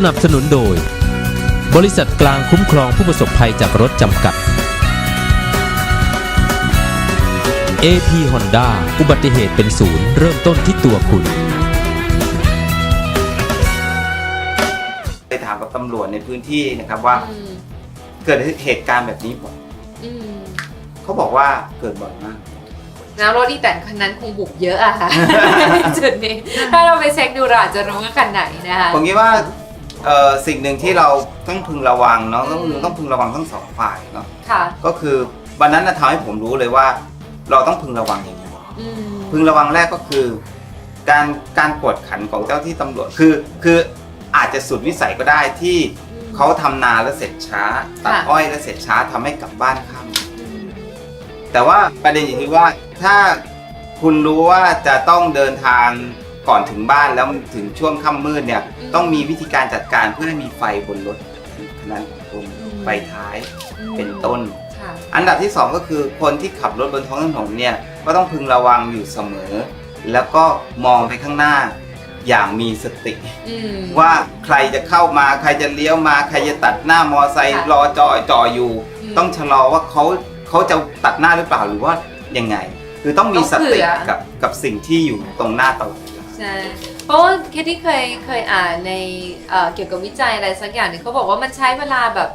สนับสนุนโดย บริษัทกลางคุ้มครองผู้ประสบภัยจากรถจำกัด AP Honda อุบัติเหตุเป็นศูนย์เริ่มต้นที่ตัวคุณ ไปถามกับตำรวจในพื้นที่นะครับว่าอืมเกิดเหตุการณ์แบบนี้บ่อยอืมเขาบอกว่าเกิดบ่อยมาก แล้วรถอีแตนคันนั้นคงบุกเยอะอะค่ะ จุดนี้ ถ้าเราไปเช็คดูเราอาจจะรู้ว่าคันไหนนะคะ ผมคิดว่า เอ่อสิ่งหนึ่งที่เราต้องพึงระวังเนาะต้องอืม ต้องพึงระวังทั้งสองฝ่ายเนาะค่ะ ก็คือวันนั้นนะทำให้ผมรู้เลยว่า เราต้องพึงระวังอย่างไรอืมพึงระวังแรกก็คือ การการกวดขันของเจ้าที่ตำรวจคือ คืออาจจะสุดวิสัยก็ได้ที่เขาทำนาแล้วเสร็จช้าตัดค่ะอ้อยแล้วเสร็จช้าทำให้กลับบ้านค่ำ อืมแต่ว่าประเด็นอยู่ที่ว่าถ้าคุณรู้ว่าจะต้องเดินทาง ก่อนถึงบ้านแล้วมันถึงช่วงค่ำมืดเนี่ย ต้องมีวิธีการจัดการเพื่อให้มีไฟบนรถคันนั้นของคุณไฟท้ายเป็นต้นค่ะอันดับที่สองก็คือคนที่ขับรถบนท้องถนนเนี่ยก็ต้องพึงระวังอยู่เสมอ แล้วก็มองไปข้างหน้าอย่างมีสติอืมว่าใครจะเข้ามาใครจะเลี้ยวมาใครจะตัดหน้ามอไซค์ค่ะรอจอจออยู่อืมต้องชะลอว่าเขาเขาจะตัดหน้าหรือเปล่าหรือว่ายังไง คือต้องมีต้องสเผื่ติอกับกับสิ่งที่อยู่ตรงหน้าตลอดเวลา ใช่เพราะว่าเคสที่เคยเคยอ่านในเอ่อเกี่ยวกับวิจัยอะไรสักอย่างหนึ่งเขาบอกว่ามันใช้เวลาแบบ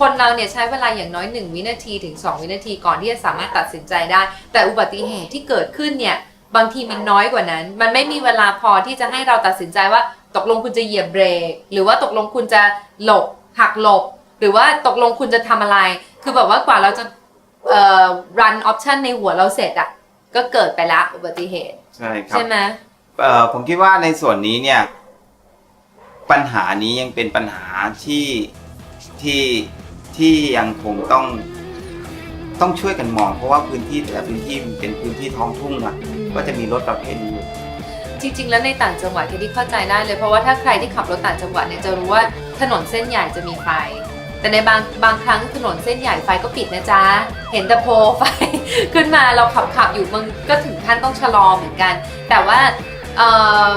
คนเราเนี่ยใช้เวลาอย่างน้อย 1 วินาทีถึง 2 วินาทีก่อนที่จะสามารถตัดสินใจได้ แต่อุบัติเหตุที่เกิดขึ้นเนี่ยบางทีมันน้อยกว่านั้น มันไม่มีเวลาพอที่จะให้เราตัดสินใจว่าตกลงคุณจะเหยียบเบรก หรือว่าตกลงคุณจะหลบหักหลบ หรือว่าตกลงคุณจะทำอะไร คือแบบว่ากว่าเราจะเอ่อ run option ในหัวเราเสร็จอะก็เกิดไปละอุบัติเหตุ ใช่ครับ ใช่ไหม เอ่อผมคิดว่าในส่วนนี้เนี่ย ปัญหานี้ยังเป็นปัญหาที่ที่ที่ยังคงต้องต้องช่วยกันมอง เพราะว่าพื้นที่แต่ละพื้นที่มันเป็นพื้นที่ท้องทุ่งอะก็จะมีรถประเภทนี้อยู่จริงๆ แล้วในต่างจังหวัดที่เข้าใจได้เลย เพราะว่าถ้าใครที่ขับรถต่างจังหวัดเนี่ยจะรู้ว่าถนนเส้นใหญ่จะมีไฟ แต่ในบางบางครั้งถนนเส้นใหญ่ไฟก็ปิดนะจ๊ะ เห็นแต่โพลไฟ ขึ้นมาเราขับขับอยู่มันก็ถึงขั้นต้องชะลอเหมือนกัน แต่ว่า เออ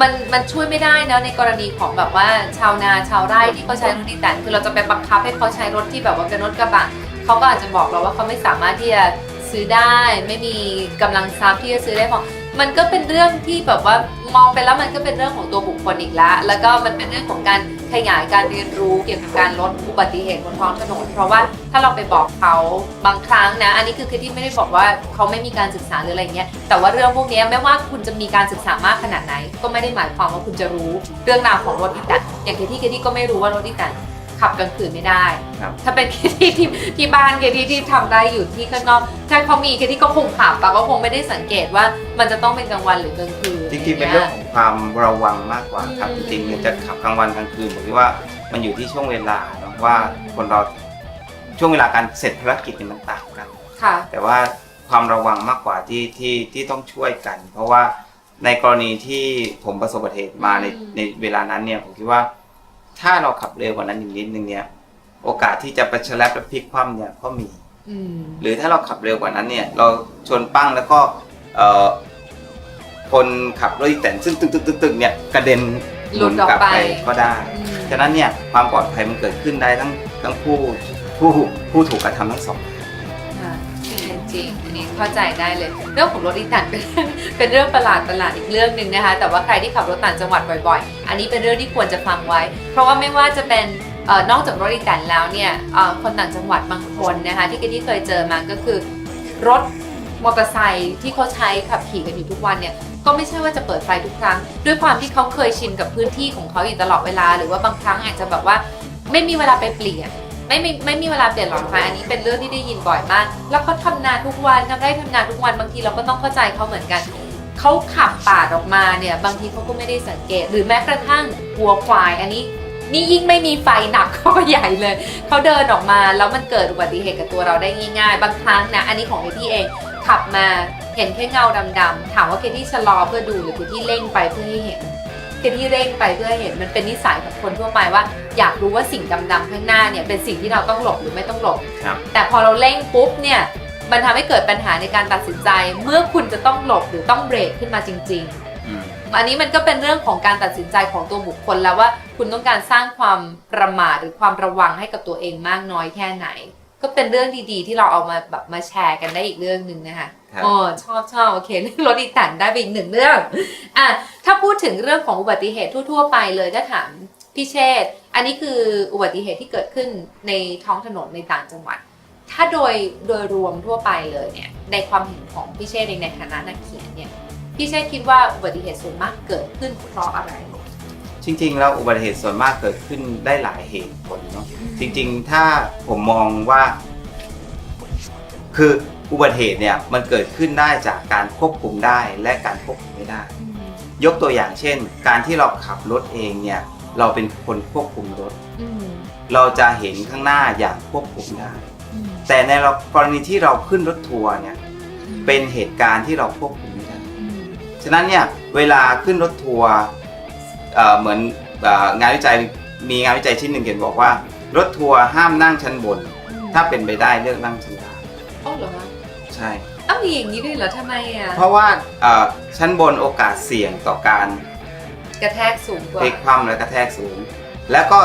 มันมันช่วยไม่ได้นะในกรณีของแบบว่าชาวนาชาวไร่ที่เขาใช้รถดีแตนคือเราจะไปบังคับให้เขาใช้รถที่แบบว่าเป็นรถกระบะเขาก็อาจจะบอกเราว่าเขาไม่สามารถที่จะซื้อได้ ไม่มีกำลังทรัพย์ที่จะซื้อได้พอ มันก็เป็นเรื่องที่แบบว่ามองไปแล้วมันก็เป็นเรื่องของตัวบุคคลอีกแล้วแล้วก็มันเป็นเรื่องของการขยายการเรียนรู้เกี่ยวกับการลดอุบัติเหตุบนท้องถนน เพราะว่าถ้าเราไปบอกเขาบางครั้งนะ อันนี้คือคือที่ไม่ได้บอกว่าเขาไม่มีการศึกษาหรืออะไรเงี้ย แต่ว่าเรื่องพวกนี้ไม่ว่าคุณจะมีการศึกษามากขนาดไหน ก็ไม่ได้หมายความว่าคุณจะรู้เรื่องราวของรถอีแตนอย่างเคที่เคที่ก็ไม่รู้ว่ารถอีแตน ขับกลางคืนไม่ได้ ครับถ้าเป็นเคที่ที่ที่บ้านเคที่ที่ทำได้อยู่ที่ข้างนอกถ้าเขามีเคที่ก็คงขับแต่ก็คงไม่ได้สังเกตว่ามันจะต้องเป็นกลางวันหรือกลางคืนจริงๆ เป็นเรื่องของความระวังมากกว่าครับอืจมริงๆเนี่ยจะขับกลางวันกลางคืนผมคิดว่ามันอยู่ที่ช่วงเวลาเนอะว่าคนเราช่วงเวลาการเสร็จภารกิจเนี่ยมันต่างกัน ค่ะ แต่ว่าความระวังมากกว่าที่ที่ที่ต้องช่วยกัน เพราะว่าในกรณีที่ผมประสบอุบัติเหตุมาในอืม ในเวลานั้นเนี่ยผมคิดว่า ถ้าเราขับเร็วกว่านั้นอีกนิดนึงเนี่ย โอกาสที่จะไปชะแลบและพลิกคว่ำเนี่ยก็มีอืมหรือถ้าเราขับเร็วกว่านั้นเนี่ย เราชนปั้งแล้วก็เอ่อคนขับรถอีแต่นซึ่งตึกตึกตึกตึกเนี่ยกระเด็นหลุดออกกลับไปไปก็ได้อืมฉะนั้นเนี่ยความปลอดภัยมันเกิดขึ้นได้ทั้งทั้งผู้ผู้ผู้ถูกกระทำทั้งสองค่ะ จริงอันนี้เข้าใจได้เลย เรื่องของรถอีแตนเป็นเป็นเรื่องประหลาดประหลาดอีกเรื่องหนึ่งนะคะ แต่ว่าใครที่ขับรถต่างจังหวัดบ่อยๆ อันนี้เป็นเรื่องที่ควรจะฟังไว้ เพราะว่าไม่ว่าจะเป็นออนอกจากรถอีแตนแล้วเนี่ยคนต่างจังหวัดบางคนนะคะที่ที่เคยเจอมาก็คือ รถมอเตอร์ไซค์ที่เขาใช้ขับขี่กันอยู่ทุกวันเนี่ยก็ไม่ใช่ว่าจะเปิดไฟทุกครั้ง ด้วยความที่เขาเคยชินกับพื้นที่ของเขาอยู่ตลอดเวลา หรือว่าบางครั้งอาจจะแบบว่าไม่มีเวลาไปเปลี่ยน ไม่มีไม่มีเวลาเปลี่ยนหลอดไฟอันนี้เป็นเรื่องที่ได้ยินบ่อยมาก แล้วเขาทำงานทุกวันทำได้ทำงานทุกวันบางทีเราก็ต้องเข้าใจเขาเหมือนกันเขาขับปาดออกมาเนี่ยบางทีเขาก็ไม่ได้สังเกต หรือแม้กระทั่งวัวควายอันนี้นี่ยิ่งไม่มีไฟหนักเข้าไปใหญ่เลย เขาเดินออกมาแล้วมันเกิดอุบัติเหตุกับตัวเราได้ง่ายๆ บางครั้งนะ อันนี้ของเคที่เอง ขับมาเห็นแค่เงาดำๆ ถามว่าเคที่ชะลอเพื่อดูหรือเคที่เร่งไปเพื่อให้เห็น เคที่เร่งไปเพื่อให้เห็นมันเป็นนิสัยของคนทั่วไปว่า อยากรู้ว่าสิ่งดำๆข้างหน้าเนี่ยเป็นสิ่งที่เราต้องหลบหรือไม่ต้องหลบ ครับ แต่พอเราเร่งปุ๊บเนี่ยมันทำให้เกิดปัญหาในการตัดสินใจ เมื่อคุณจะต้องหลบหรือต้องเบรกขึ้นมาจริง ๆ อืม อันนี้มันก็เป็นเรื่องของการตัดสินใจของตัวบุคคลแล้วว่าคุณต้องการสร้างความประมาทหรือความระวังให้กับตัวเองมากน้อยแค่ไหน ก็เป็นเรื่องดีๆ ที่เราเอามาแบบมาแชร์กันได้อีกเรื่องหนึ่งนะคะ ครับ อ๋อชอบชอบโอเคเรื่องรถอีแตนได้ไปอีกหนึ่งเรื่องอะถ้าพูดถึงเรื่องของอุบัติเหตุทั่ว ๆ ไปเลยถ้าถามพี่เชษฐ์อันนี้คืออุบัติเหตุที่เกิดขึ้นในท้องถนนในต่างจังหวัด ถ้าโดยโดยรวมทั่วไปเลยเนี่ยในความเห็นของพี่เชษฐ์เองในฐานะนักเขียนเนี่ยพี่เชษฐ์คิดว่าอุบัติเหตุส่วนมากเกิดขึ้นเพราะอะไร จริงๆ แล้วอุบัติเหตุส่วนมากเกิดขึ้นได้หลายเหตุผลเนาะจริง ๆ ถ้าผมมองว่า คือ อุบัติเหตุเนี่ยมันเกิดขึ้นได้จากการควบคุมได้และการควบคุมไม่ได้ ยกตัวอย่างเช่น การที่เราขับรถเองเนี่ยเราเป็นคนควบคุมรถอืมเราจะเห็นข้างหน้าอย่างควบคุมได้อืมแต่ในกรณีที่เราขึ้นรถทัวร์เนี่ยเป็นเหตุการณ์ที่เราควบคุมไม่ได้อืมฉะนั้นเนี่ยเวลาขึ้นรถทัวร์เอ่อเหมือนเอ่องานวิจัยมีงานวิจัยชิ้นหนึ่งเขียนบอกว่า รถทัวร์ห้ามนั่งชั้นบน ถ้าเป็นไปได้เลือกนั่งชั้นล่าง ใช่ เอ้ามีอย่างนี้ด้วยเหรอทำไมอะเพราะว่าเอ่อชั้นบนโอกาสเสี่ยงต่อการกระแทกสูงกว่าพลิกคว่ำและกระแทกสูง แล้วก็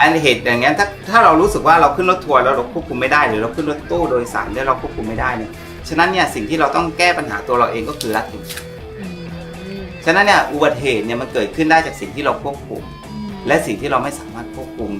อันเหตุอย่างนี้นถ้าถ้าเรารู้สึกว่าเราขึ้นรถทัวร์แล้วเราควบคุมไม่ได้หรือเราขึ้นรถตู้โดยสารแล้วเราควบคุมไม่ได้เนี่ยฉะนั้นเนี่ยสิ่งที่เราต้องแก้ปัญหาตัวเราเองก็คือรัดเข็มขัดอืมฉะนั้นเนี่ยอุบัติเหตุเนี่ยมันเกิดขึ้นได้จากสิ่งที่เราควบคุม และสิ่งที่เราไม่สามารถควบคุม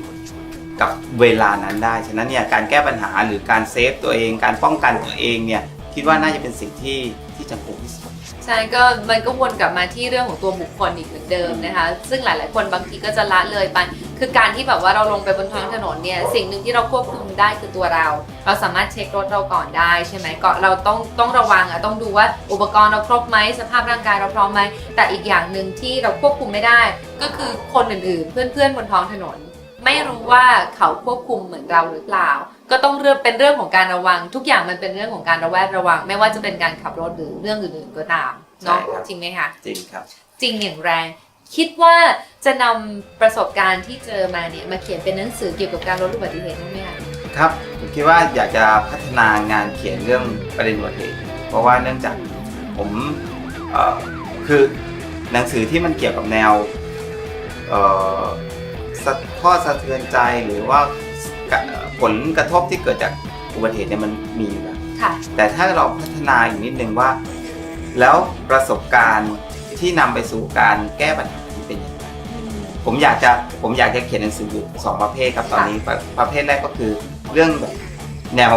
กับเวลานั้นได้ ฉะนั้นเนี่ยการแก้ปัญหาหรือการเซฟตัวเอง การป้องกันตัวเองเนี่ยคิดว่าน่าจะเป็นสิ่งที่ที่จำเป็นที่สุดใช่ก็มันก็วนกลับมาที่เรื่องของตัวบุคคลอีกเหมือนเดิมนะคะ ซึ่งหลาย ๆ คนบางทีก็จะละเลยไป คือการที่แบบว่าเราลงไปบนท้องถนนเนี่ย สิ่งหนึ่งที่เราควบคุมได้คือตัวเรา เราสามารถเช็ครถเราก่อนได้ใช่ไหมก็เราต้องต้องระวังอะต้องดูว่าอุปกรณ์เราครบไหมสภาพร่างกายเราพร้อมไหมแต่อีกอย่างหนึ่งที่เราควบคุมไม่ได้ ก็คือคนอื่น ๆ เพื่อน ๆ บนท้องถนน ไม่รู้ว่าเขาควบคุมเหมือนเราหรือเปล่า ก็ต้องเรื่องเป็นเรื่องของการระวัง ทุกอย่างมันเป็นเรื่องของการระแวดระวัง ไม่ว่าจะเป็นการขับรถหรือเรื่องอื่นๆก็ตามเนาะใช่ครับ จริงไหมคะ จริงครับ จริงอย่างแรง คิดว่าจะนำประสบการณ์ที่เจอมาเนี่ยมาเขียนเป็นหนังสือเกี่ยวกับการลดอุบัติเหตุได้ไหมคะครับผมคิดว่าอยากจะพัฒนางานเขียนเรื่องประเด็นอุบัติเหตุเพราะว่าเนื่องจากผมเอ่อคือหนังสือที่มันเกี่ยวกับแนวเอ่อสะ ข้อสะเทือนใจหรือว่ากะผลกระทบที่เกิดจากอุบัติเหตุเนี่ยมันมีอยู่แล้วค่ะแต่ถ้าเราพัฒนาอีกนิดนึงว่า แล้วประสบการณ์ที่นำไปสู่การแก้ปัญหานี้เป็นยังไงผมอยากจะผมอยากจะเขียนหนังสืออยู่สองประเภทครับตอนนี้ประประเภทแรกก็คือเรื่องแบบแนว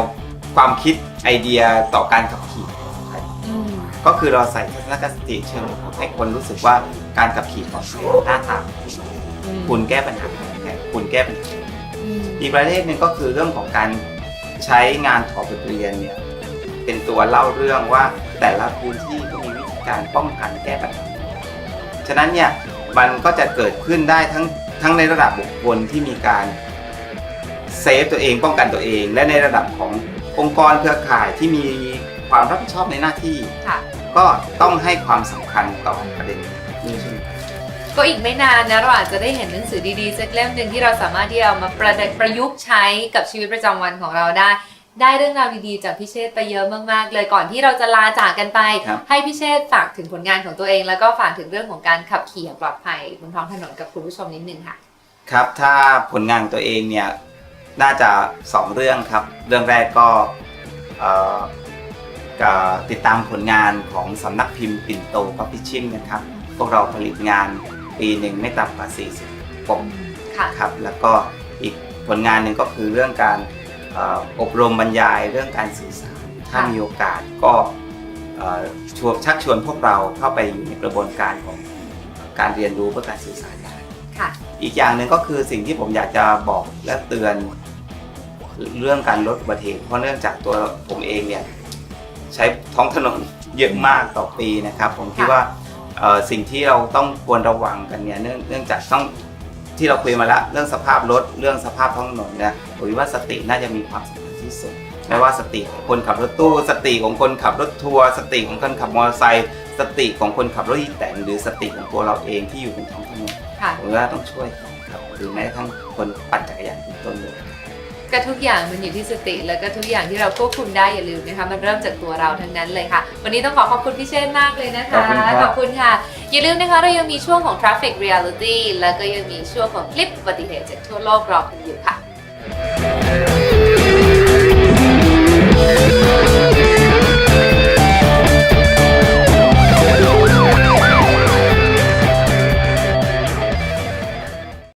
ความคิดไอเดียต่อการขับขี่ของไทยอืมก็คือเราใส่ทัศนคติเชิงบวกให้คนรู้สึกว่าการขับขี่ของไทยหน้าตา คุณแก้ปัญหายังไงคุณแก้ปัญหาอืมอีกประเภทหนึ่งก็คือเรื่องของการใช้งานถอดบทเรียนเนี่ยเป็นตัวเล่าเรื่องว่าแต่ละพื้นที่ก็มีวิธีการป้องกันแก้ปัญหาฉะนั้นเนี่ยมันก็จะเกิดขึ้นได้ทั้งทั้งในระดับบุคคลที่มีการเซฟตัวเองป้องกันตัวเอง และในระดับขององค์กรเครือข่ายที่มีความรับผิดชอบในหน้าที่ค่ะก็ต้องให้ความสำคัญต่อประเด็นนี้เช่นกัน ก็อีกไม่นานนะเราอาจจะได้เห็นหนังสือดีๆสักเล่มหนึ่งที่เราสามารถที่จะเอามาประดัประยุกต์ใช้กับชีวิตประจำวันของเราได้ ได้เรื่องราวดีๆจากพี่เชษไปเยอะมากๆ เลยก่อนที่เราจะลาจากกันไป ให้พี่เชษฝากถึงผลงานของตัวเอง แล้วก็ฝากถึงเรื่องของการขับขี่อย่างปลอดภัยบนท้องถนนกับคุณผู้ชมนิดนึงค่ะ ครับถ้าผลงานตัวเองเนี่ยน่าจะสองเรื่องครับ เรื่องแรกก็เอ่อก็ติดตามผลงานของสำนักพิมพ์ปิ่นโตพับพิชชิ่งนะครับ พวกเราผลิตงาน ปีหนึ่งไม่ต่ำกว่า 40ปกค่ะครับแล้วก็อีกผลงานหนึ่งก็คือเรื่องการเอ่ออบรมบรรยายเรื่องการสื่อสารถ้าค่ะมีโอกาสก็เอ่อชวนชักชวนพวกเราเข้าไปอยู่ในกระบวนการของการเรียนรู้เพื่อการสื่อสารได้ค่ะอีกอย่างหนึ่งก็คือสิ่งที่ผมอยากจะบอกและเตือนเรื่องการลดอุบัติเหตุเพราะเนื่องจากตัวผมเองเนี่ยใช้ท้องถนนเยอะมากต่อปีนะครับ ผมคิดค่ะว่าเอ่อ สิ่งที่เราต้องควรระวังกันเนี่ยเนื่องเนื่องจากต้องที่เราคุยมาแล้วเรื่องสภาพรถเรื่องสภาพท้องถนนเนี่ยผมคิดว่าสติน่าจะมีความสำคัญที่สุดไม่ว่าสติของคนขับรถตู้ สติของคนขับรถทัวร์สติของคนขับมอเตอร์ไซค์สติของคนขับรถอีแตนหรือสติของตัวเราเองที่อยู่บนท้องถนนค่ะผมว่าต้องช่วยกันครับหรือแม้กระทั่งคนปั่นจักรยานเป็นต้นเลย ก็ทุกอย่างมันอยู่ที่สติ แล้วก็ทุกอย่างที่เราควบคุมได้อย่าลืมนะคะมันเริ่มจากตัวเราทั้งนั้นเลยค่ะ วันนี้ต้องขอขอบคุณพี่เชนมากเลยนะคะ ขอบคุณค่ะ,คคะอย่าลืมนะคะเรายังมีช่วงของ Traffic Reality แล้วก็ยังมีช่วงของคลิปอุบัติเหตุจากทั่วโลกรอคุณอยู่ค่ะ Thank you.